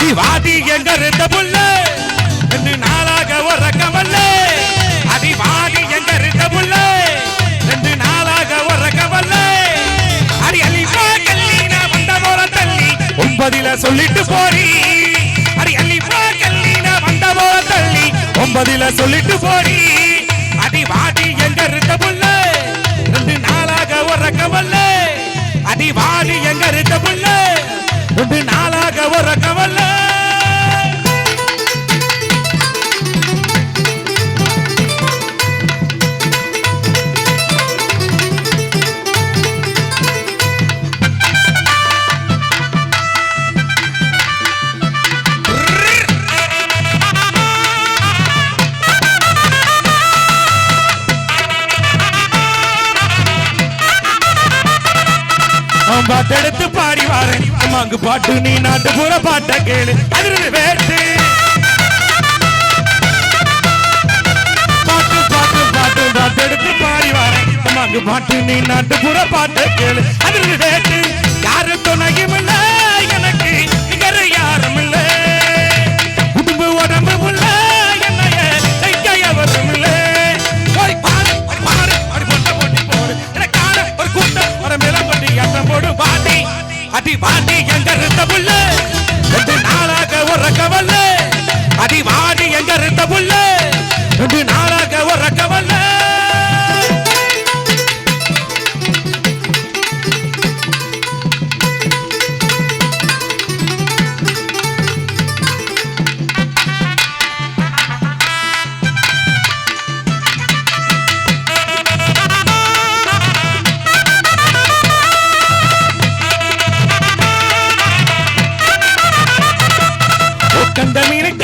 வாடி வாடி எங்க இருந்த புல்லு? ரெண்டு நாளாக உறக்க வல்லு அடி வாடி எங்க இருந்த புல்லு? ரெண்டு நாளாக உறக்க வல்லு அடி அலிமா கல்லி நான் வந்த போற தள்ளி. ஒன்பதில சொல்லிட்டு போறி. அடி அலிமா கல்லி நான் வந்த போற தள்ளி. ஒன்பதில சொல்லிட்டு போறி. அடி வாடி எங்க இருந்த புல்லு? பாட்டெடுத்து பாடி வாரேன் அம்மாங்கு பாட்டு நீ நாட்டுப்புற பாட்டை கேளு. அதிர்ந்து வேட்டு. பாட்டு பாட்டு பாட்டு பாட்டெடுத்து பாடி வாரேன் அம்மாங்கு பாட்டு நீ நாட்டுப்புற பாட்டை கேளு. அதிர்ந்து வேட்டு. யாரு துணையும் அடி வாண்டி எங்க இருந்த புல்லு?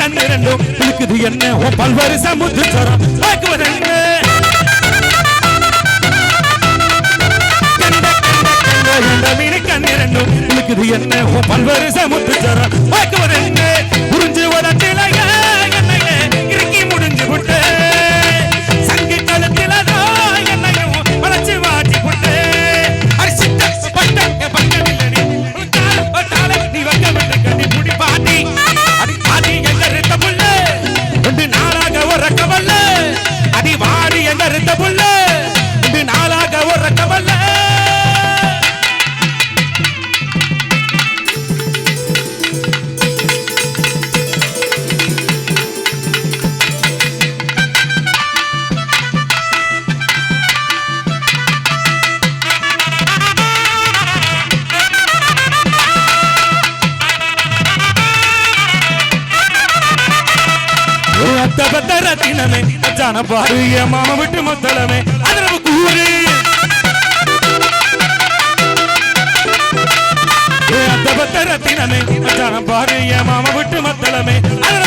கண் இரண்டும் இருக்குது என்ன? பல்வேறு சமுத்திரம் என்ன? பல்வேறு சமுத்திரம் ரத்த ரத்தினமே அச்சான பாரு என் மாம விட்டு மத்தளமே. அதனவு கூறு. ரத்தினமே அச்சான பாரு என் மாம விட்டு மத்தளமே. அதனவு